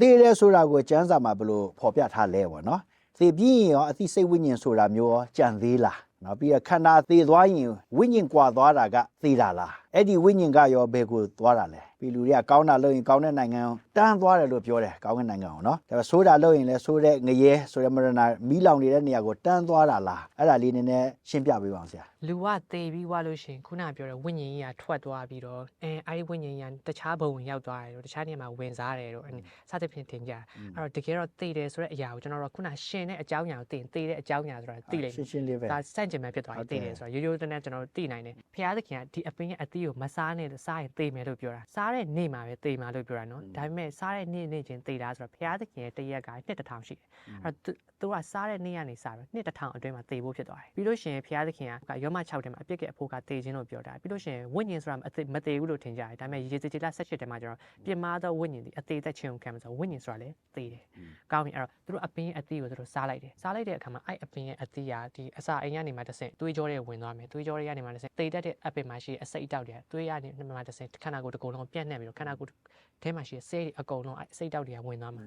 သေတယ်ဆိုတာကိုကျမ်းစာမှာဘယ်လိုဖော်ပြထားလဲပေါ့နော်သေပြီးရင်ရောအသိစိတ်ဝိညာဉ်ဆိုတာမျိုးရောကြံသေးလားနော်ပြီးတော့ခန္ဓာသေသွားရင်ဝိညာဉ်ကွာသွားတာကသေတာလား အဲ့ဒီဝိညာဉ်ကရောဘယ်ကိုသွားတာလဲပြီးလူတွေကကောင်းတာလုပ်ရင်ကောင်းတဲ့နိုင်ငံကိုတန်းသွားတယ်လို့ပြောတယ်ကောင်းတဲ့နိုင်ငံကိုနော်ဒါပေမဲ့ဆိုးတာလုပ်ရင်လည်းဆိုးတဲ့ငရဲဆိုတဲ့မရဏမီးလောင်နေတဲ့နေရာကိုတန်းသွားတာလားအဲ့ဒါလေးနည်းနည်းရှင်းပြပေးပါအောင်ဆရာလူကသေပြီးွားလို့ရှရင်ခုနပြောတဲ့ဝိညာဉ်ကြီးကထွက်သွားပြီးတော့အဲအဲ့ဒီဝိညာဉ်ကြီးကတခြားဘုံဝင်ရောက်သွားတယ်တော့တခြားနေရာမှာဝင်စားတယ်တော့အဲ့ဒီစသဖြင့်တင်ကြတယ်အဲ့တော့တကယ်တော့သေတယ်ဆိုတဲ့အရာကိုကျွန်တော်တို့ခုနရှင်တဲ့အကြောင်းအရာကိုသိရင်သေတဲ့အကြောင်းအရာဆိုတာသိလိမ့်ရှမယ်င်းရှင်းလေးပဲဒါစန့်ကျင်မဲ့ဖြစ်သွားဟုတ်ပြီတယ်သိတယ်ဆိုတော့ရိုးရိုးတန်းတန်းကျွန်တော်တို့သိနိုင်တယ်ဖျားသခင်ကဒီအပင်းရဲ့အသီးကိုမစားနဲ့စားရင်သေမယ်လို့ပြောတာစားတဲ့နေ့မှာပဲသေမှာလို့ပြောတာနော်ဒါပေမဲ့စားတဲ့နေ့နေ့ချင်းသေတာဆိုတော့ဖျားသခင်ရဲ့တရက်ကနှစ်တစ်ထောင်ရှိတယ်အဲ့တော့သူသူကစားတဲ့နေ့ကနေစားပြီးနှစ်တစ်ထောင်အတွင်းမှာသေဖို့ဖြစ်သွားတယ်ပြီးလို့ရှိရင်ဖျားသခင်ကရောမ6ထဲမှာအပြစ်ကအဖို့ကသေခြင်းလို့ပြောတာပြီးလို့ရှိရင်ဝိညာဉ်ဆိုတာအသေမသေဘူးလို့ထင်ကြတယ်ဒါပေမဲ့ရေစကြည်လာ18ထဲမှာကျတော့ပြင်းမာသောဝိညာဉ်ဒီအသေးသက်ခြင်းကိုခံမှာဆိုတော့ဝိညာဉ်ဆိုတာလည်းသေတယ်ကောင်းပြီအဲ့တော့သူတို့အပင်းရဲ့အသီးကိုသူတို့စားလိုက်တယ်စားလိုက်တဲ့အခါမှာအဲ့အပင်းရဲ့အသီးကဒီအစာအိမ်ကနေမှတစ်ဆင့်သွေးကြောတွေဝင်သွားမယ်သွေးကြောတွေကနေမှတစ်ဆင့်တိတ်တက်တဲ့အပင်မှာရှိတဲ့အစိတ်အတောက်တွေသွေးရနေမှတစ်ဆင့်ခန္ဓာကိုယ်တစ်ကုန်လုံးပြန့်နှံ့ပြီးတော့ခန္ဓာကိုယ်ထဲမှာရှိတဲ့ဆဲတွေအကုန်လုံးအဲ့အစိတ်အတောက်တွေကဝင်သွားမှာ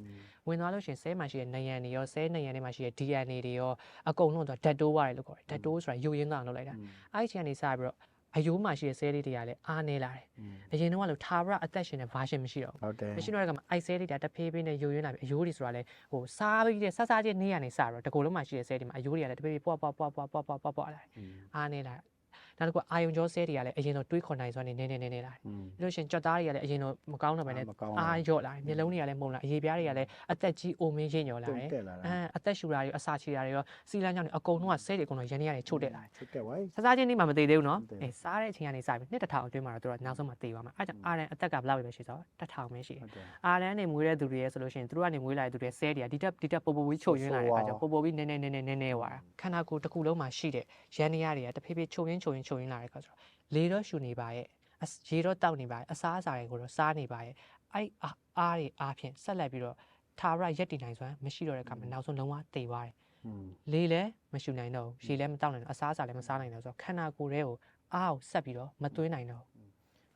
ဝင်သွားလို့ရှိရင်ဆဲမှာရှိတဲ့နယံတွေရောဆဲနယံတွေမှာရှိတဲ့ DNA တွေရောအကုန်လုံးတော့ဓာတ်တိုးရတယ်လို့ခေါ်တယ်ဓာတ်တိုးဆိုတာယိုရင်းသွားအောင်လုပ်လိုက်တာအဲ့ဒီအချိန်ကနေစပြီးတော့အယိုးမှာရှိတဲ့ဆဲလေးတွေကလည်းအားနေလာတယ်အရင်တော့ကလို့ထာဝရအသက်ရှင်တဲ့ version မရှိတော့ဘူးဟုတ်တယ်မရှိတော့တဲ့ကမှာအိုက်ဆဲတွေဒါတဖေးဖေးနဲ့ယိုယွင်းလာပြီအယိုးတွေဆိုတာလဲဟိုစားပြီးတဲ့ဆဆချင်းနေရနေစတော့တကူလုံးမှာရှိတဲ့ဆဲတွေမှာအယိုးတွေကလည်းတဖေးဖေးပွားပွားပွားပွားပွားပွားပွားပွားလာအားနေလာ နောက်တစ်ခုကအာယုံကြောဆဲတွေကလည်းအရင်တော့တွေးခွန်နိုင်စွာနေနေနေနေနေလာပြီးလို့ရှရင်ကြွက်သားတွေကလည်းအရင်တော့မကောင်းတော့ပဲနဲ့မကောင်းအာရော့လာမျက်လုံးတွေကလည်းမှုန်လာအရေးပြားတွေကလည်းအသက်ကြီးအိုမင်းရင့်ညော်လာတုံတယ်တက်လာတာအဲအသက်ရှူတာတွေအစာချီတာတွေရောစီလန်းကြောင့်တွေအကုန်လုံးကဆဲတွေအကုန်လုံးရန်နေရတယ်ချို့တက်လာတယ်ဟုတ်ကဲ့ဝိုင်းဆဆချင်းနေမှမသေးသေးဘူးနော်မသေးဘူးအဲစားတဲ့အချိန်ကနေစပြီးနှစ်တစ်ထောင်အတွင်းမှာတော့သူတို့ကနောက်ဆုံးမှသေသွားမှာအဲဒါကြောင့်အာရန်အသက်ကဘယ်လောက်ပဲရှိသောတစ်ထောင်ပဲရှိတယ်ဟုတ်တယ်အာရန်နေမွေးတဲ့သူတွေရဲ့ဆိုလို့ရှိရင်သူတို့ကနေမွေးလာတဲ့သူတွေဆဲတွေကဒီတက်ဒီတက်ပိုပိုပြီးချုပ်ရင်းလာတဲ့အခါကျတော့ပိုပိုပြီးနည်းနည်းနည်းနည်းနည်းနည်းသွားတာခန္ဓာကိုယ်တစ်ခုလုံးမှာရှိတဲ့ရန်နေရတွေကတဖြည်းဖြည်းချုပ်ရင်းချုပ်ရင်းချုပ်ရင်းလာတဲ့အခါကျတော့လေတော့ရှူနေပါရဲ့အစရေတော့တောက်နေပါရဲ့အစားအစာတွေကိုတော့စားနေပါရဲ့အဲ့အာအားတွေအားဖြင့်ဆက်လက်ပြီးတော့ထာဝရရက်တည်နိုင်စွမ်းမရှိတော့တဲ့အခါမှာနောက်ဆုံးလုံးဝသေသွားတယ်อืมလေလည်းမရှူနိုင်တော့ဘူးရေလည်းမတောက်နိုင်တော့အစားအစာလည်းမစားနိုင်တော့ဆိုတော့ခန္ဓာကိုယ်တွေကိုအားကိုဆက်ပြီးတော့မသွင်းနိုင်တော့ဘူး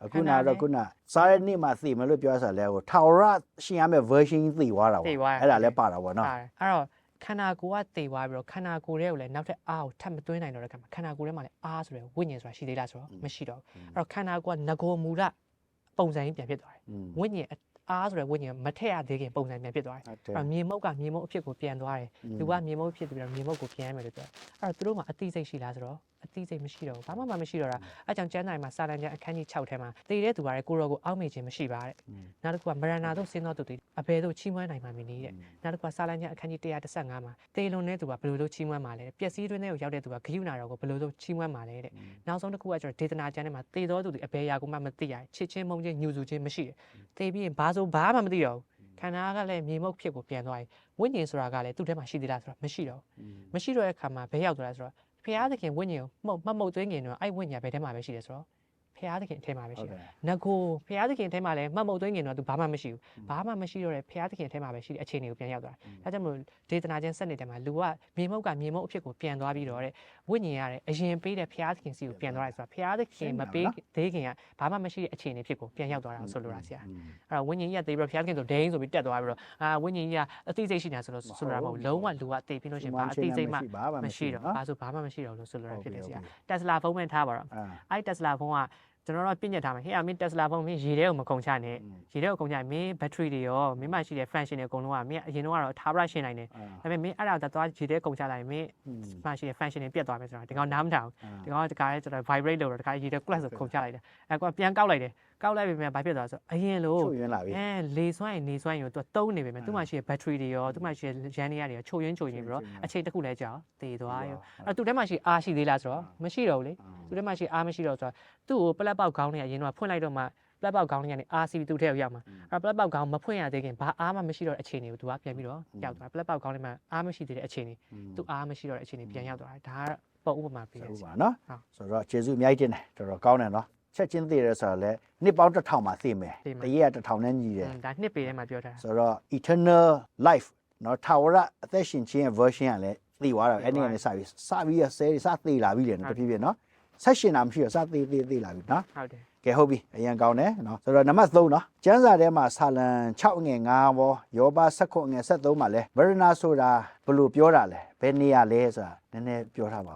အခုနတော့ခုနစားတဲ့နေ့မှာသိမယ်လို့ပြောရစားလဲဟိုထာဝရရှင်ရမယ့် version သိသွားတာပေါ့သိသွားတယ်အဲ့ဒါလည်းပါတာပေါ့နော်ပါတယ်အဲ့တော့ ခန္ဓာကိုယ်ကတေသွားပြီးတော့ခန္ဓာကိုယ်ရဲ့ကိုလည်းနောက်ထပ်အားကိုထပ်မသွင်းနိုင်တော့တဲ့ခါမှာခန္ဓာကိုယ်ထဲမှာလည်းအားဆိုတဲ့ဝိညာဉ်ဆိုတာရှိသေးလားဆိုတော့မရှိတော့ဘူးအဲ့တော့ခန္ဓာကိုယ်ကငကိုမူရပုံစံကြီးပြန်ဖြစ်သွားတယ်อืมဝိညာဉ်အားဆိုတဲ့ဝိညာဉ်မထည့်ရသေးခင်ပုံစံပြန်ဖြစ်သွားတယ်ဟုတ်တယ်အဲ့တော့မြေမုတ်ကမြေမုတ်အဖြစ်ကိုပြန်သွားတယ်လူကမြေမုတ်ဖြစ်ပြီးတော့မြေမုတ်ကိုပြန်ရမယ်လို့ပြောတယ်အဲ့တော့သူတို့မှာအတိစိတ်ရှိလားဆိုတော့အတိစိတ်မရှိတော့ဘူးဘာမှမမရှိတော့တာအဲ့ကြောင့်ကျမ်းစာမှာစာတန်ကျမ်းအခန်းကြီး6ထဲမှာတည်တဲ့သူကလည်းကိုရောကိုအောက်မေ့ခြင်းမရှိပါတဲ့နောက်တစ်ခုကမရဏတို့ဆင်းသောသူတွေအဘယ်သို့ချီးမွမ်းနိုင်မှာမနည်းတဲ့နောက်တစ်ခါစာလန်ကျမ်းအခန်းကြီး135မှာတေလွန်တဲ့သူကဘယ်လိုလုပ်ချီးမွမ်းမှာလဲတဲ့ပျက်စီးတွင်းထဲကိုရောက်တဲ့သူကဂယုဏတော်ကိုဘယ်လိုလုပ်ချီးမွမ်းမှာလဲတဲ့နောက်ဆုံးတစ်ခုကကျတော့ဒေသနာကျမ်းထဲမှာတေတော်သူတွေအဘယ်အရာကိုမှမသိရချစ်ချင်းမုန်းချင်းညှူဆူချင်းမရှိတယ်တေပြီးရင်ဘာဆိုဘာမှမသိတော့ဘူးခန္ဓာကလည်းမြေမုတ်ဖြစ်ကိုပြန်သွားပြီဝိညာဉ်ဆိုတာကလည်းသူ့ထဲမှာရှိသေးလားဆိုတော့မရှိတော့ဘူးမရှိတော့တဲ့အခါမှာဘယ်ရောက်သွားလဲဆိုတော့ ဖျားသခင်ဝိညာဉ်ကိုမှုတ်မမှုတ်သွင်းခင်တော့အဲ့ဝိညာဉ်ဘယ်ထဲမှာပဲရှိတယ်ဆိုတော့ ဖျားသခင်အထဲမှာပဲဟုရှိတ်တယ်တယ်ငကိုဖျားသခင်ထဲမှာလည်းမှတ်မုတ်သွင်းခင်တော့သူဘာမှမရှိဘူးဘာမှမရှိတော့တဲ့ဖျားသခင်ထဲမှာပဲရှိတဲ့အခြေအနေကိုပြန်ရောက်သွားတယ်ဒါကြောင့်မို့ဒေသနာချင်းစက်နေတဲ့မှာလူကမြေမုတ်ကမြေမုတ်အဖြစ်ကိုပြန်သွားပြီးတော့တဲ့ဝိညာဉ်ရတဲ့အရင်ပေးတဲ့ဖျားသခင်စီကိုပြန်သွားတယ်ဆိုတာဖျားသခင်မပေးသေးခင်ကဘာမှမရှိတဲ့အခြေအနေဖြစ်ကိုပြန်ရောက်သွားတာကိုဆိုလိုတာဆရာအဲ့တော့ဝိညာဉ်ကြီးကတေးပြီးတော့ဖျားသခင်ဆိုဒိန်းဆိုပြီးတက်သွားပြီးတော့အာဝိညာဉ်ကြီးကအသိစိတ်ရှိနေတာဆိုလို့ဆိုလိုတာမဟုတ်ဘူးလုံးဝလူကတေးပြီးလို့ရှိရင်ဘာအသိစိတ်မှမရှိတော့ဘာဆိုဘာမှမရှိတော့လို့ဆိုလိုတာဖြစ်တယ်ဆရာတက်စလာဖုန်းမဲ့ထားပါတော့အာအဲ့တက်စလာဖုန်းက ကျွန်တော်တို့ကပြညတ်ထားမယ်ဟေ့အမင်းတက်စလာဖုန်းမင်းရေထဲကိုမကုန်ချနဲ့ရေထဲကိုကုန်ချရင်မင်းဘက်ထရီတွေရောမင်းမရှိတဲ့ function တွေအကုန်လုံးကမင်းအရင်တော့ကတော့ထားရရှင်းနိုင်တယ်အာဒါပေမဲ့မင်းအဲ့ဒါတော့သွားရေထဲကုန်ချလိုက်ရင်မင်းမရှိတဲ့ function တွေပြတ်သွားမယ်ဆိုတော့ဒီကောင်နားမထောင်ဒီကောင်ကတခါလေကျွန်တော် vibrate လုပ်တော့တခါရေထဲ class ကိုကုန်ချလိုက်တယ်အဲ့ကောင်ပြန်ကောက်လိုက်တယ် ကောက်လိုက်ပြီမြဘာဖြစ်သွားဆိုအရင်လို့ချုပ်ရင်းလာပြီအဲလေစွမ်းရင်နေစွမ်းရင်သူတုံးနေပြီမြသူမှရှိတဲ့ battery တွေရောသူမှရှိတဲ့ရန်နေရတွေရောချုပ်ရင်းချုပ်ရင်းပြီးတော့အချိန်တစ်ခုလဲကြာသေသွားရောအဲ့သူထဲမှာရှိအားရှိသေးလားဆိုတော့မရှိတော့ဘူးလေသူထဲမှာရှိအားမရှိတော့ဆိုတော့သူ့ကိုပလက်ပေါက်ခေါင်းတွေကအရင်တော့ဖွင့်လိုက်တော့မှပလက်ပေါက်ခေါင်းတွေကနေအားစီပြီးသူ့ထဲကိုရောက်မှာအဲ့ပလက်ပေါက်ခေါင်းမဖွင့်ရသေးခင်ဘာအားမှမရှိတော့တဲ့အခြေအနေကိုသူကပြန်ပြီးတော့ရောက်သွားပလက်ပေါက်ခေါင်းတွေမှာအားမရှိသေးတဲ့အခြေအနေသူအားမရှိတော့တဲ့အခြေအနေပြန်ရောက်သွားတယ်ဒါကပုံဥပမာပေးရဟုတ်စီပါနော်ဟုတ်ဆိုတော့ကျေးဇူးအများကြီးတင်တယ်တော်တော်ကောင်းတယ်နော် ချက်ချင်းသိရဲဆိုတော့လေနှစ်ပေါင်းတစ်ထောင်မှာသိမယ်သိမယ်တရက်တစ်ထောင်နဲ့ညီတယ်ဒါနှစ်ပေထဲမှာပြောထားတာဆိုတော့ eternal life နော်ထာဝရအသက်ရှင်ခြင်းရဲ့ version ကလည်းသိသွားတာအဲ့ဒီကနေစပြီးစပြီးရဆဲစသေးလာပြီလေနော်တဖြည်းဖြည်းနော်ဆက်ရှင်တာမရှိတော့စသေးသေးသေးလာပြီနော်ဟုတ်တယ်ကဲဟုတ်ပြီအရင်ကောင်းတယ်နော်ဆိုတော့နံပါတ်3နော်ကျမ်းစာထဲမှာဆာလံ6ငယ်9ဘောယောဘ16ငယ်73မှာလဲဗရဏဆိုတာဘယ်လိုပြောတာလဲဘယ်နေရာလဲဆိုတာနည်းနည်းပြောထားပါဦး